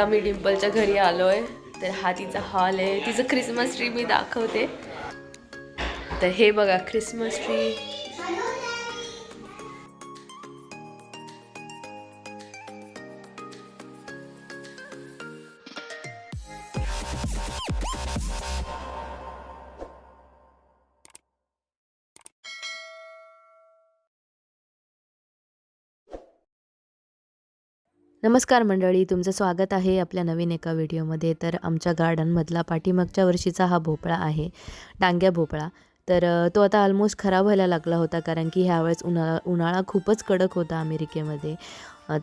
आम्ही डिम्पलच्या घरी आलोय. तर हा तिचा हॉल आहे. तिचं क्रिसमस ट्री मी दाखवते. तर हे बघा क्रिसमस ट्री नमस्कार मंडळी तुमचं स्वागत आहे आपल्या नवीन एका व्हिडिओमध्ये. तर आमच्या गार्डनमधला पाठीमागच्या वर्षीचा हा भोपळा आहे डांग्या भोपळा. तर तो आता ऑलमोस्ट खराब व्हायला लागला होता कारण की ह्यावेळेस उन्हाळा उन्हाळा खूपच कडक होता अमेरिकेमध्ये.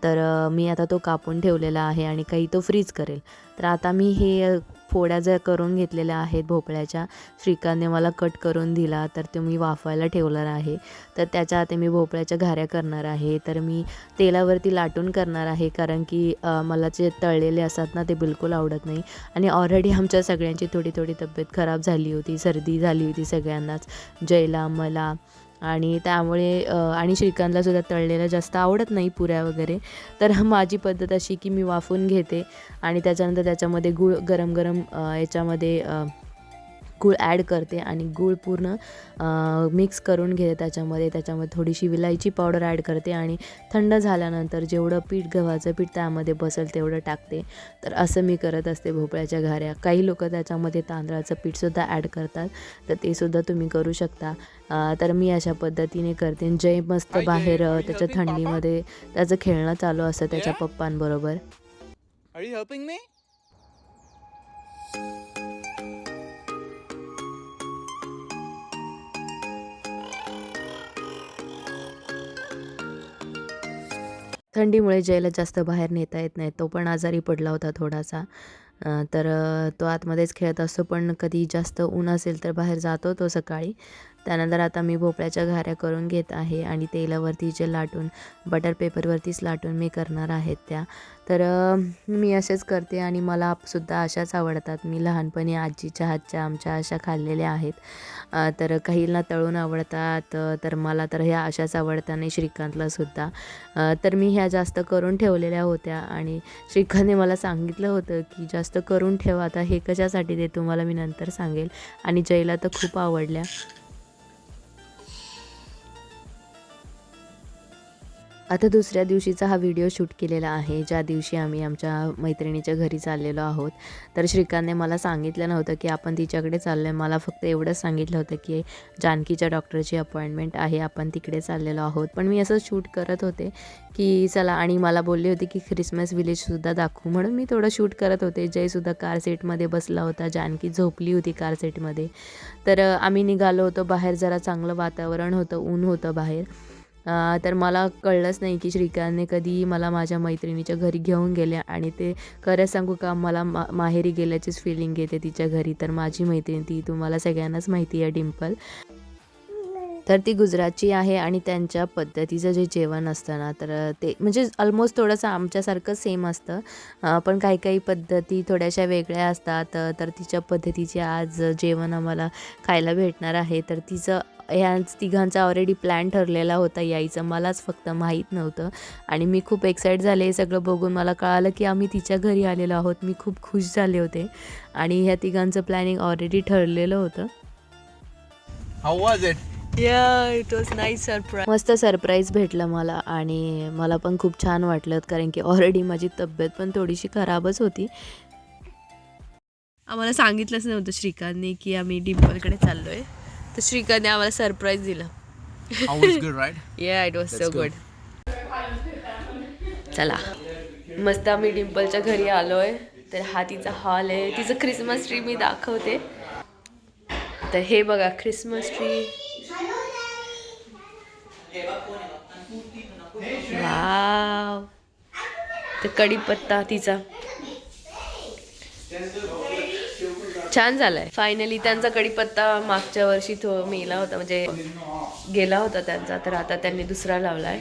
तर मी आता तो कापून ठेवलेला आहे आणि काही तो फ्रीज करेल. तर आता मी हे फोड्या ज्या करून घेतलेल्या आहेत भोपळ्याच्या श्रीकांतने मला कट करून दिला तर तो मी वाफायला ठेवणार आहे. तर त्याच्या आता मी भोपळ्याच्या घाऱ्या करणार आहे. तर मी तेलावरती लाटून करणार आहे कारण की मला जे तळलेले असतात ना ते बिलकुल आवडत नाही. आणि ऑलरेडी आमच्या सगळ्यांची थोडी थोडी तब्येत खराब झाली होती सर्दी झाली होती सगळ्यांनाच. जयला मला आणि त्यामुळे आणि श्रीकांतला सुद्धा तळलेलं जास्त आवडत नाही पुऱ्या वगैरे. तर माझी पद्धत अशी की मी वाफून घेते आणि त्याच्यानंतर त्याच्यामध्ये गूळ गरम गरम याच्यामध्ये गूळ ॲड करते आणि गूळ पूर्ण मिक्स करून घेते त्याच्यामध्ये. त्याच्यामध्ये थोडीशी विलायची पावडर ॲड करते आणि थंड झाल्यानंतर जेवढं पीठ गव्हाचं पीठ त्यामध्ये बसेल तेवढं टाकते. तर असं मी करत असते भोपळ्याच्या घाऱ्या. काही लोक त्याच्यामध्ये तांदळाचं पीठसुद्धा ॲड करतात तर ते सुद्धा तुम्ही करू शकता. तर मी अशा पद्धतीने करते. आणि जय मस्त बाहेर त्याच्या थंडीमध्ये त्याचं खेळणं चालू असतं त्याच्या पप्पांबरोबर. थंडीमुळे जयला जास्त बाहेर नेता येत नाही. तो पण आजारी पडला होता थोडासा. तर तो आतमध्येच खेळत असतो. पण कधी जास्त ऊन असेल तर बाहेर जातो तो सकाळी. त्यानंतर आता मी भोपळ्याच्या घाऱ्या करून घेत आहे आणि तेलावरती जे लाटून बटर पेपरवरतीच लाटून मी करणार आहेत त्या. तर मी असेच करते आणि मला सुद्धा अशाच आवडतात. मी लहानपणी आजीच्या हातच्या आमच्या अशा खाल्लेल्या आहेत. तर काहींना तळून आवडतात तर मला तर ह्या अशाच आवडतात आणि श्रीकांतला सुद्धा. तर मी ह्या जास्त करून ठेवलेल्या होत्या आणि श्रीकांतने मला सांगितलं होतं की जास्त करून ठेवा. आता हे कशासाठी ते तुम्हाला मी नंतर सांगेल. आणि जयला तर खूप आवडल्या. आता दुसऱ्या दिवशीचा हा व्हिडिओ शूट केलेला आहे. ज्या दिवशी आम्ही आमच्या मैत्रिणीच्या घरी चाललेलो आहोत. तर श्रीकांतने मला सांगितलं नव्हतं की आपण तिच्याकडे चाललो आहे मला फक्त एवढंच सांगितलं होतं की जानकीच्या डॉक्टरची अपॉइंटमेंट आहे. आपण तिकडे चाललेलो आहोत. पण मी असं शूट करत होते की चला आणि मला बोलले होते की ख्रिसमस विलेजसुद्धा दाखवू. म्हणून मी थोडं शूट करत होते. जयसुद्धा कार सेटमध्ये बसला होता. जानकी झोपली होती कार सेटमध्ये तर आम्ही निघालो होतो. बाहेर जरा चांगलं वातावरण होतं. ऊन होतं बाहेर. तर मला कळलंच नाही की श्रीकांतने कधी मला माझ्या मैत्रिणीच्या घरी घेऊन गेले आणि ते खरं सांगू का मला मा माहेरी गेल्याचीच फिलिंग येते तिच्या घरी. तर माझी मैत्रीण ती तुम्हाला सगळ्यांनाच माहिती आहे डिम्पल तर ती गुजरातची आहे आणि त्यांच्या पद्धतीचं जे जेवण असतं ना तर ते म्हणजे ऑलमोस्ट थोडंसं आमच्यासारखं सेम असतं. पण काही काही पद्धती थोड्याशा वेगळ्या असतात तर तिच्या पद्धतीचे आज जेवण आम्हाला खायला भेटणार आहे. तर तिचं ह्या तिघांचा ऑलरेडी प्लॅन ठरलेला होता यायचं. मलाच फक्त माहीत नव्हतं. आणि मी खूप एक्साईट झाले. हे सगळं बघून मला कळालं की आम्ही तिच्या घरी आलेलो आहोत. मी खूप खुश झाले होते. आणि ह्या तिघांचं प्लॅनिंग ऑलरेडी ठरलेलं होतं. इट वॉज नाईस सरप्राईज मस्त सरप्राईज भेटलं मला आणि मला पण खूप छान वाटलं कारण की ऑलरेडी माझी तब्येत पण थोडीशी खराबच होती. आम्हाला सांगितलंच नव्हतं श्रीकांतने की आम्ही डिम्पलकडे चाललोय. तर श्रीकांतने आम्हाला सरप्राईज दिलं? या इट वॉज सो. गुड चला. मस्त आम्ही डिम्पलच्या घरी आलोय. तर हा तिचा हॉल आहे. तिचं क्रिसमस ट्री मी दाखवते. तर हे बघा क्रिसमस ट्री वाव. ते कढीपत्ता तिचा. छान झालाय. फायनली त्यांचा कढीपत्ता मागच्या वर्षी तो मेला होता म्हणजे गेला होता त्यांचा तर आता त्यांनी दुसरा लावलाय.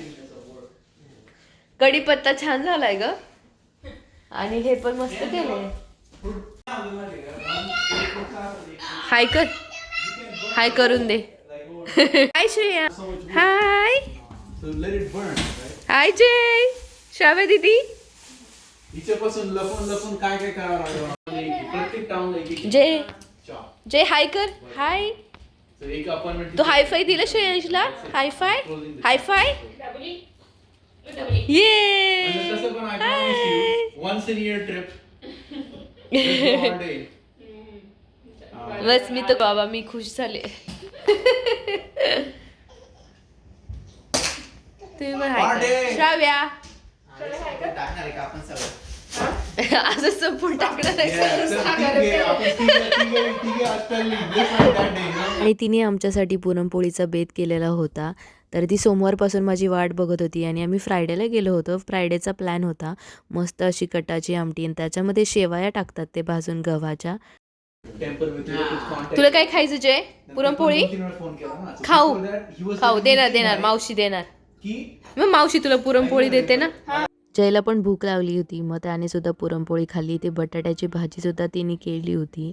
कढीपत्ता छान झालाय ग. आणि हे पण मस्त केलंय. हाय कर. हाय करून दे. हाय श्रेया. हाय So let it burn, right? हाय जय श्राव्या दीदी हिच्यापासून लपून लपून काय काय करावं लागलं? प्रत्येक टाउन एक एक जय जय हाय कर. हाय एक अपॉइंटमेंट तू हाय फाय दिलं श्रेयांशला? हाय फाय हाय फाय ये तसं पण I promise you once in year trip बस मी तर बाबा मी खुश झाले. तुम्ही पण. श्राव्या. टाकणार आहे का आपण सगळं असं संपून टाकणार? आणि तिने आमच्यासाठी पुरणपोळीचा बेत केलेला होता. तर ती सोमवारपासून माझी वाट बघत होती आणि आम्ही फ्रायडेला गेलो होतो. फ्रायडेचा प्लॅन होता. मस्त अशी कटाची आमटी आणि त्याच्यामध्ये शेवाया टाकतात ते भाजून गव्हाच्या. तुला काय खायचं जय पुरणपोळी? खाऊ. खाऊ. देणार देणार. मावशी देणार. की मग मावशी तुला पुरणपोळी देते ना? जयला पण भूक लागली होती. मग त्याने सुद्धा पुरणपोळी खाल्ली. ते बटाट्याची भाजी सुद्धा तिने केली होती.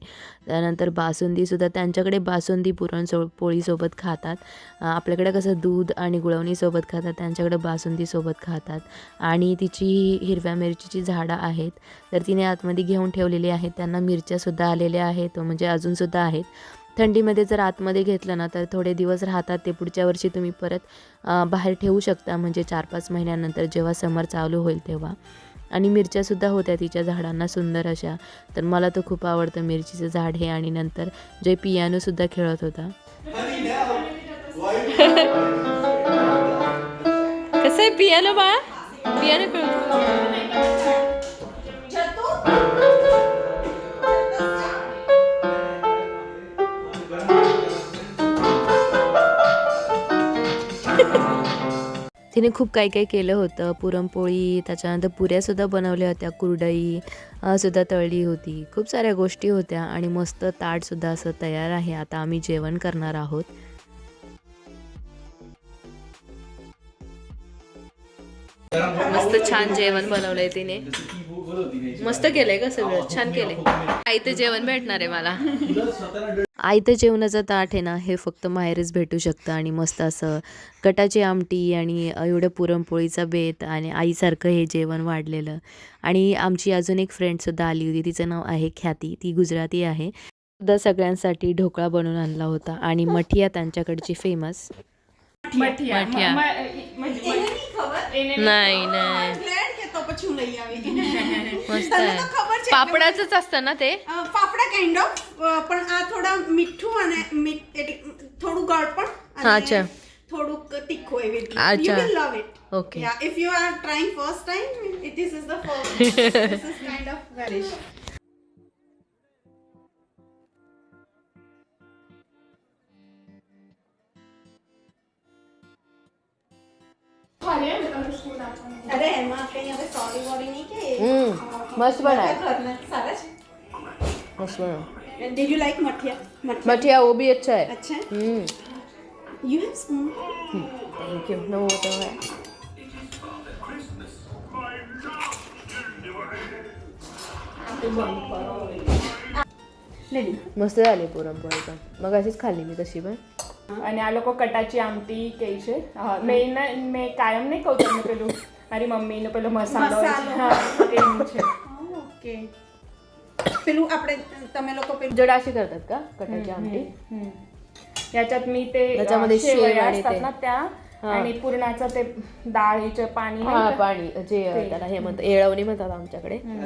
त्यानंतर बासुंदी सुद्धा त्यांच्याकडे बासुंदी पुरण सो पोळीसोबत खातात. आपल्याकडे कसं दूध आणि गुळवणीसोबत खातात. त्यांच्याकडे बासुंदी सोबत खातात. आणि तिची हिरव्या मिरचीची झाडं आहेत. तर तिने आतमध्ये घेऊन ठेवलेली आहेत. त्यांना मिरच्यासुद्धा आलेल्या आहेत. म्हणजे अजूनसुद्धा आहेत. थंडीमध्ये जर आतमध्ये घेतलं ना तर थोडे दिवस राहतात ते पुढच्या वर्षी तुम्ही परत बाहेर ठेवू शकता. म्हणजे चार पाच महिन्यानंतर जेव्हा समर चालू होईल तेव्हा. आणि मिरच्यासुद्धा होत्या तिच्या झाडांना सुंदर अशा. तर मला तर खूप आवडतं. मिरचीचं झाड हे आणि नंतर जे पियानोसुद्धा खेळत होता. कसं आहे पियानो बाळा? पियानो त्याने तिने खूप काही काही केलं होतं. पुरणपोळी त्याच्यानंतर पुऱ्यासुद्धा बनवल्या होत्या कुरडई सुद्धा तळली होती. खूप साऱ्या गोष्टी होत्या आणि मस्त ताटसुद्धा असं तयार आहे. आता आम्ही जेवण करणार आहोत. मस्त छान जेवण बनवलंय तिने. मस्त केलंय का सगळं. छान केलंय. काही ते जेवण भेटणार आहे मला. आयतं जेवणाचं ताट आहे ना हे फक्त माहेरच भेटू शकतं आणि मस्त असं कटाची आमटी आणि एवढं पुरणपोळीचा बेत आणि आईसारखं हे जेवण वाढलेलं. आणि आमची अजून एक फ्रेंडसुद्धा आली होती तिचं नाव आहे ख्याती ती गुजराती आहे. सुद्धा सगळ्यांसाठी ढोकळा बनवून आणला होता आणि मठिया त्यांच्याकडची फेमस मठिया म्हणजे नाही नाही पचू लई मस्त त्यांना तर खबर आहे. पापडाचंच असतं ना ते અ, ફાફડા કાઇન્ડ ઓફ પણ આ થોડા મીઠું અને મી- એટલે થોડું ગળપણ અને અચ્છા. થોડુંક તીખું એવી રીતે યુ અચ્છા. Will love it Okay. Yeah if you are trying first time it is is the first this is kind of very હમ, મસ્ત બનાય. ઘરના સારા છે मस्त बनव Did you like मठिया मठिया मठिया वो भी अच्छा है अच्छा हम्म you have spoon thank you no वो तो है Ready. મસ્ત झाली पुरणपोळी पण मग अशीच खाल्ली मी तशी પણ અને આ લોકો કટાચી આમટી કહે છે હા, મેં ને મેં કાયમ નહીં કહું તમને પેલું મારી મમ્મીનો પેલો મસાલો હોય છે. મસાલો. હા એવું છે ઓકે પેલું આપણે તમે લોકો પેલું जड अशी करतात का कटाची आमटी हम्म. याच्यात मी ते अ, त्याच्यामध्ये शेव शेवया आणि असतात ते. ना त्या हा. आणि पुरणाचं ते डाळीचं पाणी हा? पाणी जे. त्याला हे म्हणतात येळवणी म्हणतात आमच्याकडे. हा,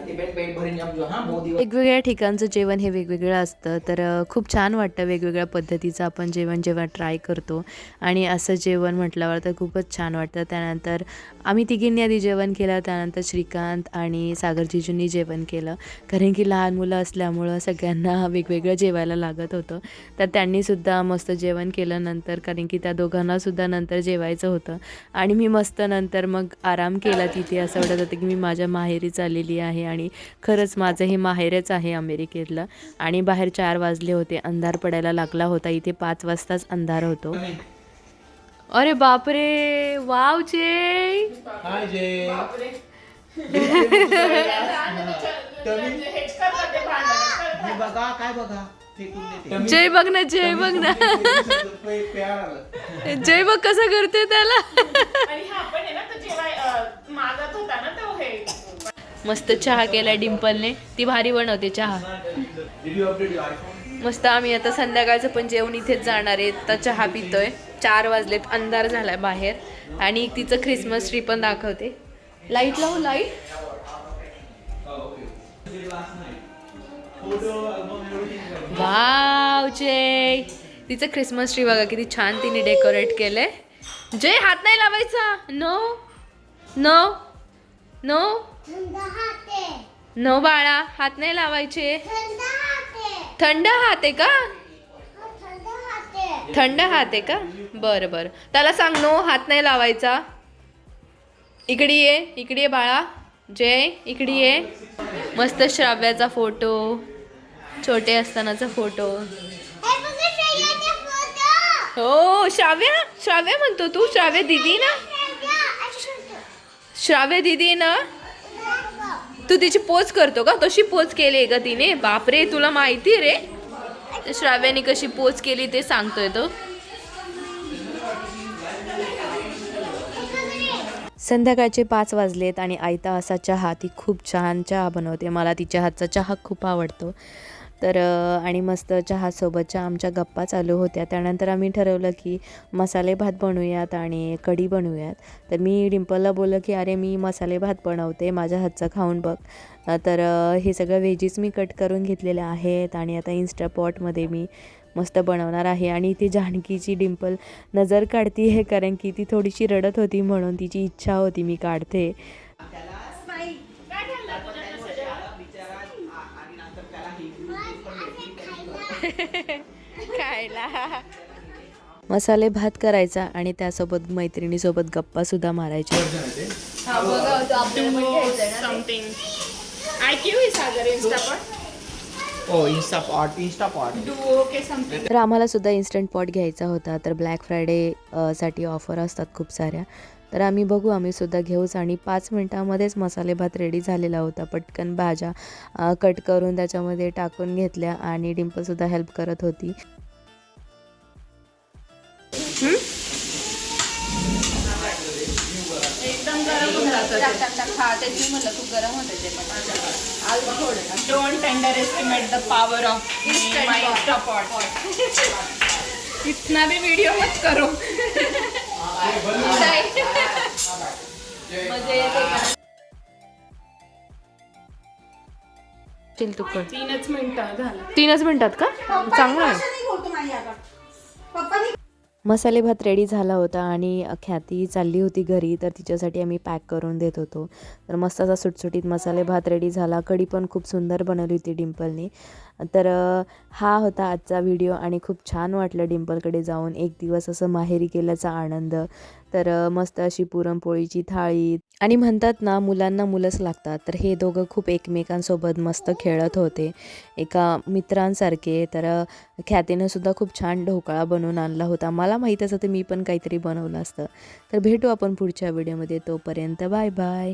वेगवेगळ्या ठिकाणचं जेवण हे वेगवेगळं असतं तर खूप छान वाटतं वेगवेगळ्या पद्धतीचं आपण जेवण जेव्हा ट्राय करतो. आणि असं जेवण म्हटल्यावर तर खूपच छान वाटतं. त्यानंतर आम्ही तिघींनी आधी जेवण केलं त्यानंतर श्रीकांत आणि सागर जिजूंनी जेवण केलं. कारण की लहान मुलं असल्यामुळं सगळ्यांना वेगवेगळं जेवायला लागत होतं. तर त्यांनीसुद्धा मस्त जेवण केलं नंतर कारण की त्या दोघांनासुद्धा नंतर जेवायचं होतं. आणि मी मस्त नंतर मग आराम केला तिथे. असं वाटत होतं की मी माझ्या माहेरी चाललेली आहे आणि खरंच माझं हे माहेरच आहे अमेरिकेतलं. आणि बाहेर चार वाजले होते. अंधार पडायला लागला होता. इथे पाच वाजताच अंधार होतो. अरे बापरे! जय! हे बघा काय बघा? फेकून देते. जय बघ ना जय बघ ना. पे- प्यार आलं. जय बघ कसं करते त्याला. आणि हा पण आहे ना तो जेव्हा अ, मागत होता ना तो हे. मस्त चहा केलाय डिम्पलने ती भारी बनवते चहा. Did you update your iPhone? मस्त आम्ही आता संध्याकाळचं पण जेवण इथेच जाणार आहे. तर चहा पितोय. चार वाजलेत अंधार झालाय बाहेर. आणि तिचं ख्रिसमस ट्री पण दाखवते. लाइट लावू लाइट वाव जे तिचं ख्रिसमस ट्री बघा किती छान तिने डेकोरेट केलंय. जय हात नाही लावायचा. नो नो नो नो बाळा हात नाही लावायचे. थंड हात आहे का? थंड हात आहे का? बरं बरं. त्याला सांग नो हात नाही लावायचा. इकडे ये इकडे ये बाळा. जय इकडे ये. मस्त श्राव्याचा फोटो छोटे असतानाचा फोटो. हो श्राव्या श्राव्या म्हणतो तू श्राव्या दिदी ना? श्राव्या दिदी ना? तू तिची पोच करतो का? कशी पोच केली का तिने? बापरे तुला माहिती रे. श्राव्याने कशी पोच केली ते सांगतोय तो. संध्याकाळचे पाच वाजलेत आणि आयता असा चहा ती खूप छान चहा बनवते. मला तिच्या हातचा चहा खूप आवडतो. तर आणि मस्त चहासोबतच्या आमच्या गप्पा चालू होत्या त्यानंतर आम्ही ठरवलं की मसाले भात बनवूयात आणि कढी बनवूयात. तर मी डिम्पलला बोललं की अरे मी मसाले भात बनवते माझ्या हातचा खाऊन बघ. तर हे सगळं व्हेजीस मी कट करून घेतलेले आहेत आणि आता इन्स्टापॉटमध्ये मी मस्त बनवणार आहे आणि ती जानकीची डिम्पल नजर काढती आहे कारण की ती थोडीशी रडत होती म्हणून तिची इच्छा होती मी काढते. खायला. मसाले भात करायचा आणि त्यासोबत मैत्रिणीसोबत गप्पा सुद्धा मारायच्या. समथिंग आय क्यू सागर पण? डू ओके समथिंग तर आम्हाला सुद्धा इन्स्टंट पॉट घ्यायचा होता. तर ब्लॅक फ्रायडे अ, साठी ऑफर असतात खूप साऱ्या. तर आम्ही बघू आम्ही सुद्धा घेऊच आणि पाच मिनटामध्येच मसाले भात रेडी झालेला होता. पटकन भाज्या कट करून त्याच्यामध्ये टाकून घेतल्या आणि डिम्पलसुद्धा हेल्प करत होती. गरम don't underestimate the power of इतना भी वीडियो मत करो. चिल तू कर. तीनच मिनिटं झालं. तीनच मिनिटात का? चांगलं मसाले भात रेडी झाला होता आणि ख्याती चालली होती घरी तर तिच्यासाठी आम्ही पॅक करून देत होतो. तर मस्त असा सुटसुटीत मसाले भात रेडी झाला. कढी पण खूप सुंदर बनवली होती डिंपलने तर हा होता आजचा व्हिडिओ आणि खूप छान वाटलं डिंपलकडे जाऊन. एक दिवस असं माहेरी केल्याचा आनंद. तर मस्त अशी पुरणपोळीची थाळी आणि म्हणतात ना मुलांना मुलंच लागतात. तर हे दोघं खूप एकमेकांसोबत मस्त खेळत होते. एका मित्रांसारखे. तर ख्यातीनं सुद्धा खूप छान ढोकळा बनवून आणला होता. मला माहीत असं तर मी पण काहीतरी बनवलं असतं. तर भेटू आपण पुढच्या व्हिडिओमध्ये. तोपर्यंत बाय बाय